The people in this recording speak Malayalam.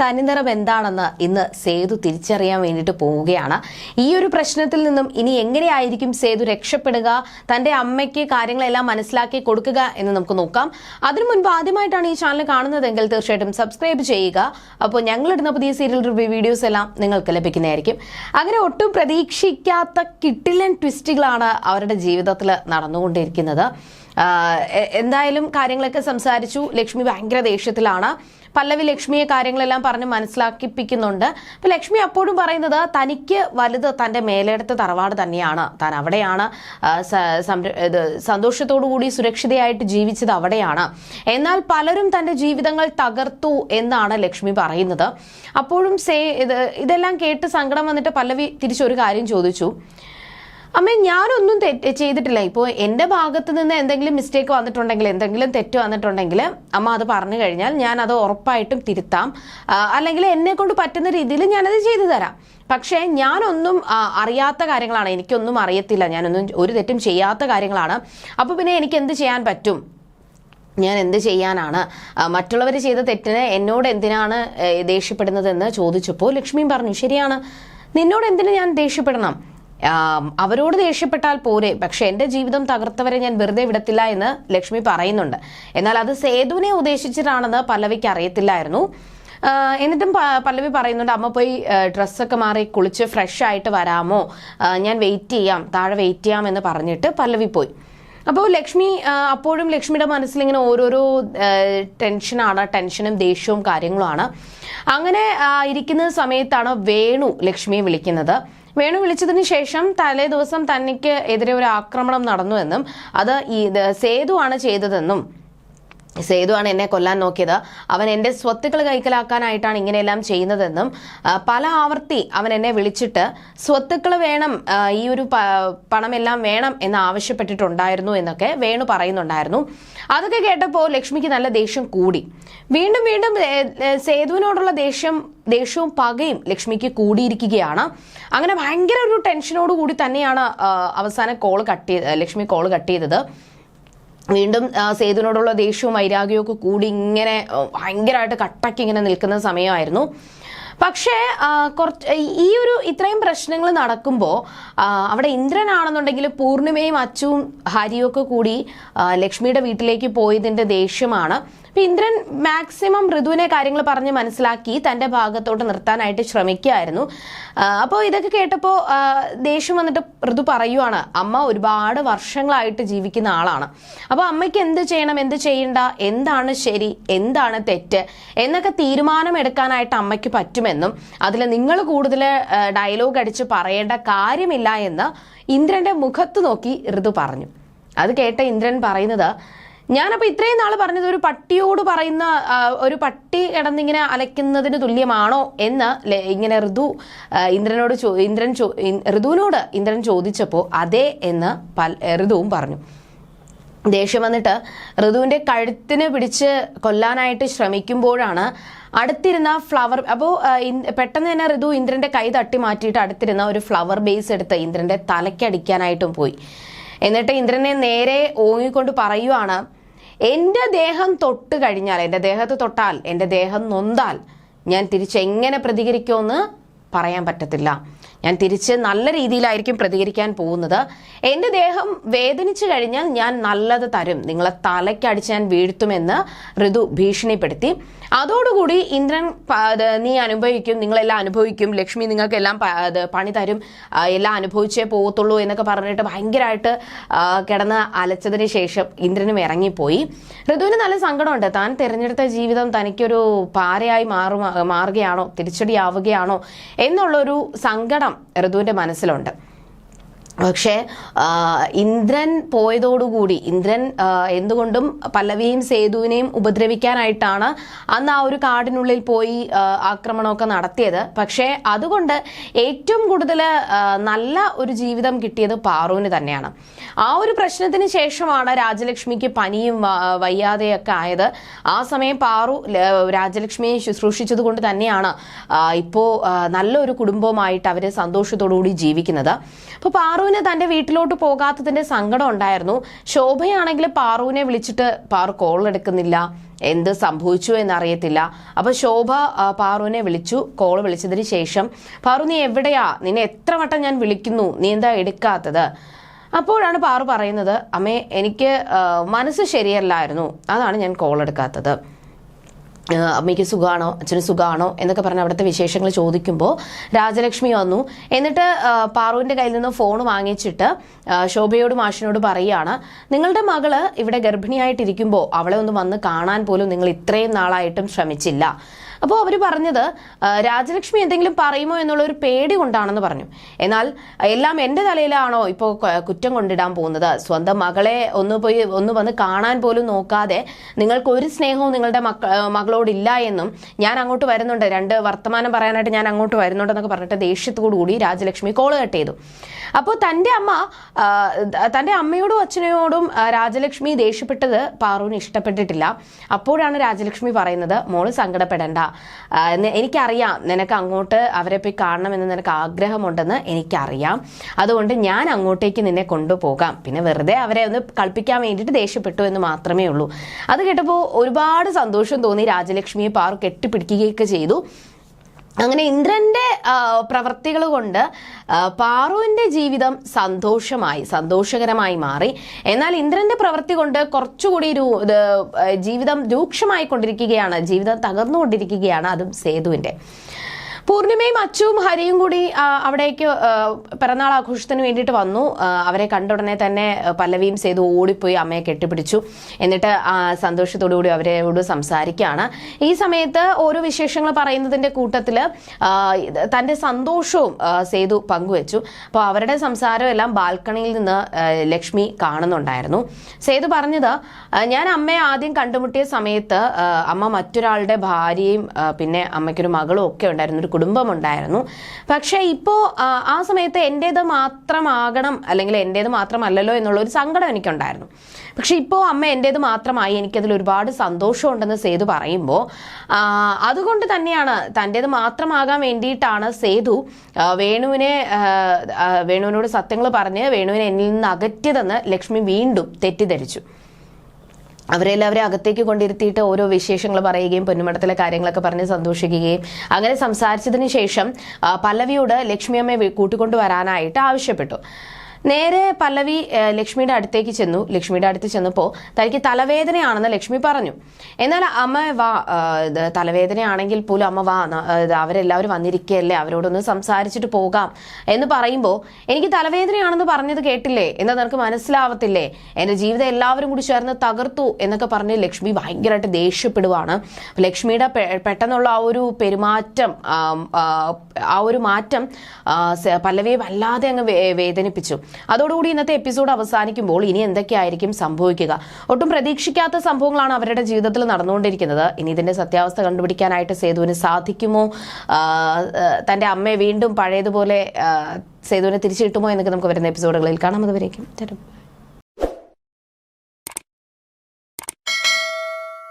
തനിനിറം എന്താണെന്ന് ഇന്ന് സേതു തിരിച്ചറിയാൻ വേണ്ടിയിട്ട് പോവുകയാണ്. ഈ ഒരു പ്രശ്നത്തിൽ നിന്നും ഇനി എങ്ങനെയായിരിക്കും സേതു രക്ഷപ്പെടുക? തന്റെ അമ്മയ്ക്ക് കാര്യങ്ങളെല്ലാം മനസ്സിലാക്കി കൊടുക്കുക എന്ന് നമുക്ക് നോക്കാം. അതിനു മുൻപ് ആദ്യമായിട്ടാണ് ഈ ചാനൽ കാണുന്നതെങ്കിൽ തീർച്ചയായിട്ടും സബ്സ്ക്രൈബ് ചെയ്യുക. അപ്പോൾ ഞങ്ങളിടുന്ന പുതിയ സീരിയൽ റിവ്യൂ വീഡിയോസ് എല്ലാം നിങ്ങൾക്ക് ലഭിക്കുന്നതായിരിക്കും. അങ്ങനെ ഒട്ടും പ്രതീക്ഷിക്കാത്ത കിട്ടിലൻ ട്വിസ്റ്റുകളാണ് അവരുടെ ജീവിതത്തിൽ നടന്നുകൊണ്ടിരിക്കുന്നത്. എന്തായാലും കാര്യങ്ങളൊക്കെ സംസാരിച്ചു. ലക്ഷ്മി ഭയങ്കര ദേഷ്യത്തിലാണ്. പല്ലവി ലക്ഷ്മിയെ കാര്യങ്ങളെല്ലാം പറഞ്ഞ് മനസ്സിലാക്കിപ്പിക്കുന്നുണ്ട്. അപ്പൊ ലക്ഷ്മി അപ്പോഴും പറയുന്നത് തനിക്ക് വലുത് തന്റെ മേലെടുത്ത തറവാട് തന്നെയാണ്. താൻ അവിടെയാണ് ഇത് സന്തോഷത്തോടു കൂടി സുരക്ഷിതയായിട്ട് ജീവിച്ചത് അവിടെയാണ്. എന്നാൽ പലരും തന്റെ ജീവിതങ്ങൾ തകർത്തു എന്നാണ് ലക്ഷ്മി പറയുന്നത്. അപ്പോഴും സേ ഇത് ഇതെല്ലാം കേട്ട് സങ്കടം വന്നിട്ട് പല്ലവി തിരിച്ചൊരു കാര്യം ചോദിച്ചു. അമ്മ ഞാനൊന്നും തെറ്റ് ചെയ്തിട്ടില്ല. ഇപ്പോൾ എന്റെ ഭാഗത്ത് നിന്ന് എന്തെങ്കിലും മിസ്റ്റേക്ക് വന്നിട്ടുണ്ടെങ്കിൽ എന്തെങ്കിലും തെറ്റ് വന്നിട്ടുണ്ടെങ്കിൽ അമ്മ അത് പറഞ്ഞു കഴിഞ്ഞാൽ ഞാൻ അത് ഉറപ്പായിട്ടും തിരുത്താം. അല്ലെങ്കിൽ എന്നെ കൊണ്ട് പറ്റുന്ന രീതിയിൽ ഞാനത് ചെയ്തു തരാം. പക്ഷേ ഞാനൊന്നും അറിയാത്ത കാര്യങ്ങളാണ്. എനിക്കൊന്നും അറിയത്തില്ല. ഞാനൊന്നും ഒരു തെറ്റും ചെയ്യാത്ത കാര്യങ്ങളാണ്. അപ്പോൾ പിന്നെ എനിക്ക് എന്ത് ചെയ്യാൻ പറ്റും? ഞാൻ എന്ത് ചെയ്യാനാണ്? മറ്റുള്ളവർ ചെയ്ത തെറ്റിന് എന്നോട് എന്തിനാണ് ദേഷ്യപ്പെടുന്നതെന്ന് ചോദിച്ചപ്പോൾ ലക്ഷ്മിയും പറഞ്ഞു ശരിയാണ്. നിന്നോട് എന്തിനു ഞാൻ ദേഷ്യപ്പെടണം? അവരോട് ദേഷ്യപ്പെട്ടാൽ പോരെ. പക്ഷെ എന്റെ ജീവിതം തകർത്തവരെ ഞാൻ വെറുതെ വിടത്തില്ല എന്ന് ലക്ഷ്മി പറയുന്നുണ്ട്. എന്നാൽ അത് സേതുവിനെ ഉദ്ദേശിച്ചിട്ടാണെന്ന് പല്ലവിക്ക് അറിയത്തില്ലായിരുന്നു. എന്നിട്ടും പല്ലവി പറയുന്നുണ്ട് അമ്മ പോയി ഡ്രസ്സൊക്കെ മാറി കുളിച്ച് ഫ്രഷ് ആയിട്ട് വരാമോ? ഞാൻ വെയിറ്റ് ചെയ്യാം താഴെ വെയിറ്റ് ചെയ്യാം എന്ന് പറഞ്ഞിട്ട് പല്ലവി പോയി. അപ്പോൾ ലക്ഷ്മി അപ്പോഴും ലക്ഷ്മിയുടെ മനസ്സിൽ ഇങ്ങനെ ഓരോരോ ടെൻഷനാണ് ടെൻഷനും ദേഷ്യവും കാര്യങ്ങളുമാണ് അങ്ങനെ ഇരിക്കുന്ന സമയത്താണ് വേണു ലക്ഷ്മിയെ വിളിക്കുന്നത്. വേണു വിളിച്ചതിന് ശേഷം തലേ ദിവസം തനിക്ക് എതിരെ ഒരു ആക്രമണം നടന്നുവെന്നും അത് ഈ സേതു ആണ് ചെയ്തതെന്നും സേതുവാണ് എന്നെ കൊല്ലാൻ നോക്കിയത്. അവൻ എന്റെ സ്വത്തുക്കൾ കൈക്കലാക്കാനായിട്ടാണ് ഇങ്ങനെയെല്ലാം ചെയ്യുന്നതെന്നും പല ആവർത്തി അവൻ എന്നെ വിളിച്ചിട്ട് സ്വത്തുക്കൾ വേണം ഈ ഒരു പണമെല്ലാം വേണം എന്ന് ആവശ്യപ്പെട്ടിട്ടുണ്ടായിരുന്നു എന്നൊക്കെ വേണു പറയുന്നുണ്ടായിരുന്നു. അതൊക്കെ കേട്ടപ്പോൾ ലക്ഷ്മിക്ക് നല്ല ദേഷ്യം കൂടി. വീണ്ടും വീണ്ടും സേതുവിനോടുള്ള ദേഷ്യം ദേഷ്യവും പകയും ലക്ഷ്മിക്ക് കൂടിയിരിക്കുകയാണ്. അങ്ങനെ ഭയങ്കര ഒരു ടെൻഷനോട് കൂടി തന്നെയാണ് അവസാനം കോൾ കട്ട് ചെയ്ത് ലക്ഷ്മി കോൾ കട്ട് ചെയ്തത്. വീണ്ടും സേതുവിനോടുള്ള ദേഷ്യവും വൈരാഗ്യവും കൂടി ഇങ്ങനെ ഭയങ്കരമായിട്ട് കട്ടക്ക് ഇങ്ങനെ നിൽക്കുന്ന സമയമായിരുന്നു. പക്ഷേ കുറച്ച് ഈ ഒരു ഇത്രയും പ്രശ്നങ്ങൾ നടക്കുമ്പോൾ അവിടെ ഇന്ദ്രനാണെന്നുണ്ടെങ്കിൽ പൂർണിമയും അച്ചുവും ഹരിയും ഒക്കെ കൂടി ലക്ഷ്മിയുടെ വീട്ടിലേക്ക് പോയതിന്റെ ദേഷ്യമാണ്. അപ്പൊ ഇന്ദ്രൻ മാക്സിമം ഋതുവിനെ കാര്യങ്ങൾ പറഞ്ഞ് മനസ്സിലാക്കി തന്റെ ഭാഗത്തോട്ട് നിർത്താനായിട്ട് ശ്രമിക്കുകയായിരുന്നു. അപ്പോൾ ഇതൊക്കെ കേട്ടപ്പോൾ ദേഷ്യം വന്നിട്ട് ഋതു പറയുവാണ് അമ്മ ഒരുപാട് വർഷങ്ങളായിട്ട് ജീവിക്കുന്ന ആളാണ്. അപ്പോൾ അമ്മയ്ക്ക് എന്ത് ചെയ്യണം എന്ത് ചെയ്യണ്ട എന്താണ് ശരി എന്താണ് തെറ്റ് എന്നൊക്കെ തീരുമാനം എടുക്കാനായിട്ട് അമ്മയ്ക്ക് പറ്റുമെന്നും അതിൽ നിങ്ങൾ കൂടുതൽ ഡയലോഗ് അടിച്ച് പറയേണ്ട കാര്യമില്ല എന്ന് ഇന്ദ്രന്റെ മുഖത്ത് നോക്കി ഋതു പറഞ്ഞു. അത് കേട്ട ഇന്ദ്രൻ പറയുന്നത് ഞാനപ്പോൾ ഇത്രയും നാൾ പറഞ്ഞത് ഒരു പട്ടിയോട് പറയുന്ന ഒരു പട്ടി കിടന്നിങ്ങനെ അലയ്ക്കുന്നതിന് തുല്യമാണോ എന്ന് ഇങ്ങനെ ഋതു ഇന്ദ്രനോട് ചോ- ഇന്ദ്രൻ ചോ- ഋതുവിനോട് ഇന്ദ്രൻ ചോദിച്ചപ്പോൾ അതെ എന്ന് പൽ ഋതുവും പറഞ്ഞു. ദേഷ്യം വന്നിട്ട് ഋതുവിന്റെ കഴുത്തിന് പിടിച്ച് കൊല്ലാനായിട്ട് ശ്രമിക്കുമ്പോഴാണ് അടുത്തിരുന്ന ഫ്ലവർ അപ്പോൾ പെട്ടെന്ന് തന്നെ ഋതു ഇന്ദ്രന്റെ കൈ തട്ടി മാറ്റിയിട്ട് അടുത്തിരുന്ന ഒരു ഫ്ലവർ ബേസ് എടുത്ത് ഇന്ദ്രന്റെ തലയ്ക്കടിക്കാനായിട്ടും പോയി. എന്നിട്ട് ഇന്ദ്രനെ നേരെ ഓങ്ങിക്കൊണ്ട് പറയുവാണ് എന്റെ ദേഹം തൊട്ട് കഴിഞ്ഞാൽ എന്റെ ദേഹത്ത് തൊട്ടാൽ എന്റെ ദേഹം നൊന്താൽ ഞാൻ തിരിച്ചെങ്ങനെ പ്രതികരിക്കുമെന്ന് പറയാൻ പറ്റത്തില്ല. ഞാൻ തിരിച്ച് നല്ല രീതിയിലായിരിക്കും പ്രതികരിക്കാൻ പോകുന്നത്. എന്റെ ദേഹം വേദനിച്ചു കഴിഞ്ഞാൽ ഞാൻ നല്ലത് തരും. നിങ്ങളെ തലയ്ക്കടിച്ച് ഞാൻ വീഴ്ത്തുമെന്ന് ഋതു ഭീഷണിപ്പെടുത്തി. അതോടുകൂടി ഇന്ദ്രൻ നീ അനുഭവിക്കും നിങ്ങളെല്ലാം അനുഭവിക്കും. ലക്ഷ്മി നിങ്ങൾക്കെല്ലാം പണി തരും. എല്ലാം അനുഭവിച്ചേ പോകത്തുള്ളൂ എന്നൊക്കെ പറഞ്ഞിട്ട് ഭയങ്കരമായിട്ട് കിടന്ന് അലച്ചതിന് ശേഷം ഇന്ദ്രനും ഇറങ്ങിപ്പോയി. ഋതുവിന് നല്ല സങ്കടമുണ്ട്. താൻ തിരഞ്ഞെടുത്ത ജീവിതം തനിക്കൊരു പാരയായി മാറുക മാറുകയാണോ? തിരിച്ചടിയാവുകയാണോ? എന്നുള്ളൊരു സങ്കടം ഋതുവിന്റെ മനസ്സിലുണ്ട് പക്ഷേ ഇന്ദ്രൻ പോയതോടുകൂടി ഇന്ദ്രൻ എന്തുകൊണ്ടും പല്ലവിയും സേതുവിനെയും ഉപദ്രവിക്കാനായിട്ടാണ് അന്ന് ആ ഒരു കാടിനുള്ളിൽ പോയി ആക്രമണമൊക്കെ നടത്തിയത്. പക്ഷേ അതുകൊണ്ട് ഏറ്റവും കൂടുതൽ നല്ല ഒരു ജീവിതം കിട്ടിയത് പാറുവിന് തന്നെയാണ്. ആ ഒരു പ്രശ്നത്തിന് ശേഷമാണ് രാജലക്ഷ്മിക്ക് പനിയും വയ്യാതെയൊക്കെ ആയത്. ആ സമയം പാറു രാജലക്ഷ്മിയെ ശുശ്രൂഷിച്ചത് കൊണ്ട് തന്നെയാണ് ഇപ്പോൾ നല്ലൊരു കുടുംബവുമായിട്ട് അവർ സന്തോഷത്തോടുകൂടി ജീവിക്കുന്നത്. അപ്പോൾ പാറു പാറുവിന് തന്റെ വീട്ടിലോട്ട് പോകാത്തതിന്റെ സങ്കടം ഉണ്ടായിരുന്നു. ശോഭയാണെങ്കിൽ പാറുവിനെ വിളിച്ചിട്ട് പാറു കോൾ എടുക്കുന്നില്ല. എന്ത് സംഭവിച്ചു എന്നറിയത്തില്ല. അപ്പൊ ശോഭ പാറുവിനെ വിളിച്ചു. കോൾ വിളിച്ചതിന് ശേഷം പാറു നീ എവിടെയാ? നിന്നെ എത്ര വട്ടം ഞാൻ വിളിക്കുന്നു? നീ എന്താ എടുക്കാത്തത്? അപ്പോഴാണ് പാറു പറയുന്നത് അമ്മേ എനിക്ക് മനസ്സ് ശരിയല്ലായിരുന്നു. അതാണ് ഞാൻ കോൾ എടുക്കാത്തത്. അമ്മയ്ക്ക് സുഖമാണോ അച്ഛന് സുഖമാണോ എന്നൊക്കെ പറഞ്ഞ് അവിടുത്തെ വിശേഷങ്ങൾ ചോദിക്കുമ്പോൾ രാജലക്ഷ്മി വന്നു. എന്നിട്ട് പാറുവിന്റെ കയ്യിൽ നിന്ന് ഫോൺ വാങ്ങിച്ചിട്ട് ശോഭയോട് മാഷിനോട് പറയുകയാണ് നിങ്ങളുടെ മകൾ ഇവിടെ ഗർഭിണിയായിട്ടിരിക്കുമ്പോൾ അവളെ ഒന്ന് വന്ന് കാണാൻ പോലും നിങ്ങൾ ഇത്രയും നാളായിട്ടും ശ്രമിച്ചില്ല. അപ്പോൾ അവർ പറഞ്ഞത് രാജലക്ഷ്മി എന്തെങ്കിലും പറയുമോ എന്നുള്ള ഒരു പേടി കൊണ്ടാണെന്ന് പറഞ്ഞു. എന്നാൽ എല്ലാം എന്റെ തലയിലാണോ ഇപ്പോൾ കുറ്റം കൊണ്ടിടാൻ പോകുന്നത്? സ്വന്തം മകളെ ഒന്ന് പോയി ഒന്ന് വന്ന് കാണാൻ പോലും നോക്കാതെ നിങ്ങൾക്ക് ഒരു സ്നേഹവും നിങ്ങളുടെ മക്ക മകളോടില്ല എന്നും ഞാൻ അങ്ങോട്ട് വരുന്നുണ്ട്. രണ്ട് വർത്തമാനം പറയാനായിട്ട് ഞാൻ അങ്ങോട്ട് വരുന്നുണ്ടെന്നൊക്കെ പറഞ്ഞിട്ട് ദേഷ്യത്തോടു കൂടി രാജലക്ഷ്മി കോൾ കട്ട് ചെയ്തു. അപ്പോൾ തന്റെ അമ്മ തന്റെ അമ്മയോടും അച്ഛനോടും രാജലക്ഷ്മി ദേഷ്യപ്പെട്ടത് പാറുവിന് ഇഷ്ടപ്പെട്ടിട്ടില്ല. അപ്പോഴാണ് രാജലക്ഷ്മി പറയുന്നത് മോൾ സങ്കടപ്പെടേണ്ട. എനിക്കറിയാം. നിനക്ക് അങ്ങോട്ട് അവരെ പോയി കാണണമെന്ന് നിനക്ക് ആഗ്രഹമുണ്ടെന്ന് എനിക്കറിയാം. അതുകൊണ്ട് ഞാൻ അങ്ങോട്ടേക്ക് നിന്നെ കൊണ്ടുപോകാം. പിന്നെ വെറുതെ അവരെ ഒന്ന് കളിപ്പിക്കാൻ വേണ്ടിയിട്ട് ദേഷ്യപ്പെട്ടു എന്ന് മാത്രമേ ഉള്ളൂ. അത് കേട്ടപ്പോൾ ഒരുപാട് സന്തോഷം തോന്നി. രാജലക്ഷ്മിയെ പാറു കെട്ടിപ്പിടിക്കുകയൊക്കെ ചെയ്തു. അങ്ങനെ ഇന്ദ്രന്റെ പ്രവർത്തികൾ കൊണ്ട് പാറുവിന്റെ ജീവിതം സന്തോഷമായി സന്തോഷകരമായി മാറി. എന്നാൽ ഇന്ദ്രന്റെ പ്രവൃത്തി കൊണ്ട് കുറച്ചുകൂടി ജീവിതം രൂക്ഷമായി കൊണ്ടിരിക്കുകയാണ് ജീവിതം തകർന്നുകൊണ്ടിരിക്കുകയാണ് അതും സേതുവിന്റെ. പൂർണിമയും അച്ചുവും ഹരിയും കൂടി അവിടേക്ക് പിറന്നാൾ ആഘോഷത്തിന് വേണ്ടിയിട്ട് വന്നു. അവരെ കണ്ട ഉടനെ തന്നെ പല്ലവിയും സേതു ഓടിപ്പോയി അമ്മയെ കെട്ടിപ്പിടിച്ചു. എന്നിട്ട് ആ, സന്തോഷത്തോടു കൂടി അവരോട് സംസാരിക്കുകയാണ്. ഈ സമയത്ത് ഓരോ വിശേഷങ്ങൾ പറയുന്നതിന്റെ കൂട്ടത്തിൽ തന്റെ സന്തോഷവും സേതു പങ്കുവച്ചു. അപ്പോൾ അവരുടെ സംസാരം എല്ലാം ബാൽക്കണിയിൽ നിന്ന് ലക്ഷ്മി കാണുന്നുണ്ടായിരുന്നു. സേതു പറഞ്ഞത് ഞാൻ അമ്മയെ ആദ്യം കണ്ടുമുട്ടിയ സമയത്ത് അമ്മ മറ്റൊരാളുടെ ഭാര്യയും പിന്നെ അമ്മയ്ക്കൊരു മകളും ഒക്കെ ഉണ്ടായിരുന്നു. ഒരു കുടുംബം ഉണ്ടായിരുന്നു പക്ഷേ ഇപ്പോൾ ആ സമയത്ത് എന്റേത് മാത്രമാകണം അല്ലെങ്കിൽ എന്റേത് മാത്രമല്ലല്ലോ എന്നുള്ള ഒരു സങ്കടം എനിക്കുണ്ടായിരുന്നു. പക്ഷേ ഇപ്പോൾ അമ്മ എന്റേത് മാത്രമായി എനിക്കതിൽ ഒരുപാട് സന്തോഷമുണ്ടെന്ന് സേതു പറയുമ്പോൾ അതുകൊണ്ട് തന്നെയാണ് തന്റേത് മാത്രമാകാൻ വേണ്ടിയിട്ടാണ് സേതു വേണുവിനെ വേണുവിനോട് സത്യങ്ങൾ പറഞ്ഞ് വേണുവിനെ എന്നിൽ നിന്ന് അകറ്റിയതെന്ന് ലക്ഷ്മി വീണ്ടും തെറ്റിദ്ധരിച്ചു. അവരെല്ലാവരും അകത്തേക്ക് കൊണ്ടിരുത്തിയിട്ട് ഓരോ വിശേഷങ്ങൾ പറയുകയും പൊന്നുമടത്തിലെ കാര്യങ്ങളൊക്കെ പറഞ്ഞ് സന്തോഷിക്കുകയും അങ്ങനെ സംസാരിച്ചതിന് ശേഷം പല്ലവിയോട് ലക്ഷ്മിയമ്മയെ കൂട്ടിക്കൊണ്ടുവരാനായിട്ട് കൂട്ടിക്കൊണ്ടു ആവശ്യപ്പെട്ടു. നേരെ പല്ലവി ലക്ഷ്മിയുടെ അടുത്തേക്ക് ചെന്നു. ലക്ഷ്മിയുടെ അടുത്ത് ചെന്നപ്പോൾ തനിക്ക് തലവേദനയാണെന്ന് ലക്ഷ്മി പറഞ്ഞു. എന്നാൽ അമ്മ വാ തലവേദനയാണെങ്കിൽ പോലും അമ്മ വാ അവരെല്ലാവരും വന്നിരിക്കുകയല്ലേ അവരോടൊന്ന് സംസാരിച്ചിട്ട് പോകാം എന്ന് പറയുമ്പോൾ എനിക്ക് തലവേദനയാണെന്ന് പറഞ്ഞത് കേട്ടില്ലേ? എന്താ നിനക്ക് മനസ്സിലാവത്തില്ലേ? എന്റെ ജീവിതം എല്ലാവരും കൂടി ചേർന്ന് തകർത്തു എന്നൊക്കെ പറഞ്ഞ് ലക്ഷ്മി ഭയങ്കരമായിട്ട് ദേഷ്യപ്പെടുവാണ്. ലക്ഷ്മിയുടെ പെട്ടെന്നുള്ള ആ ഒരു പെരുമാറ്റം ആ, ഒരു മാറ്റം പല്ലവിയെ വല്ലാതെ അങ്ങ് വേദനിപ്പിച്ചു. അതോടുകൂടി ഇന്നത്തെ എപ്പിസോഡ് അവസാനിക്കുമ്പോൾ ഇനി എന്തൊക്കെയായിരിക്കും സംഭവിക്കുക? ഒട്ടും പ്രതീക്ഷിക്കാത്ത സംഭവങ്ങളാണ് അവരുടെ ജീവിതത്തിൽ നടന്നുകൊണ്ടിരിക്കുന്നത്. ഇനി ഇതിന്റെ സത്യാവസ്ഥ കണ്ടുപിടിക്കാനായിട്ട് സേതുവിന് സാധിക്കുമോ? തന്റെ അമ്മയെ വീണ്ടും പഴയതുപോലെ സേതുവിനെ തിരിച്ചു കിട്ടുമോ എന്നൊക്കെ നമുക്ക് വരുന്ന എപ്പിസോഡുകളിൽ കാണാം. അതുവരേക്കും ചേട്ടാ